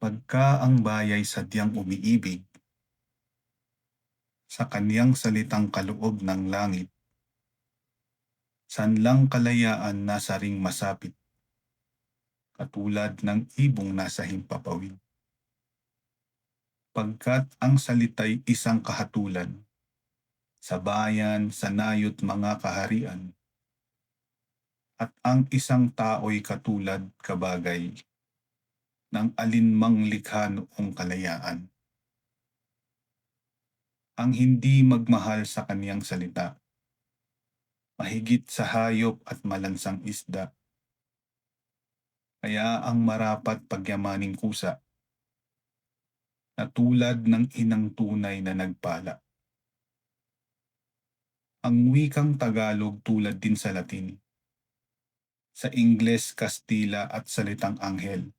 Pagka ang bayay sadyang umiibig, sa kaniyang salitang kaloob ng langit, sanlang kalayaan nasa ring masapit, katulad ng ibong nasa himpapawid. Pagkat ang salita'y isang kahatulan, sa bayan, sa nayot mga kaharian, at ang isang tao'y katulad kabagay ng alinmang likha noong kalayaan. Ang hindi magmahal sa kaniyang salita, mahigit sa hayop at malansang isda. Kaya ang marapat pagyamaning kusa, na tulad ng inang tunay na nagpala. Ang wikang Tagalog tulad din sa Latin, sa Ingles, Kastila at salitang anghel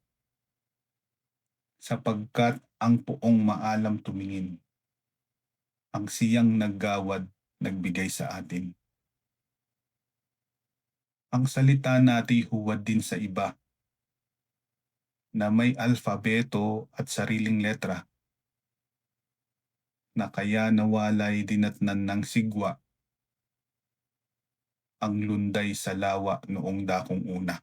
sapagkat ang puong maalam tumingin. Ang siyang naggawad, nagbigay sa atin. Ang salita natin huwad din sa iba na may alfabeto at sariling letra na kaya nawalay dinatnan ng sigwa ang lunday sa lawa noong dakong una.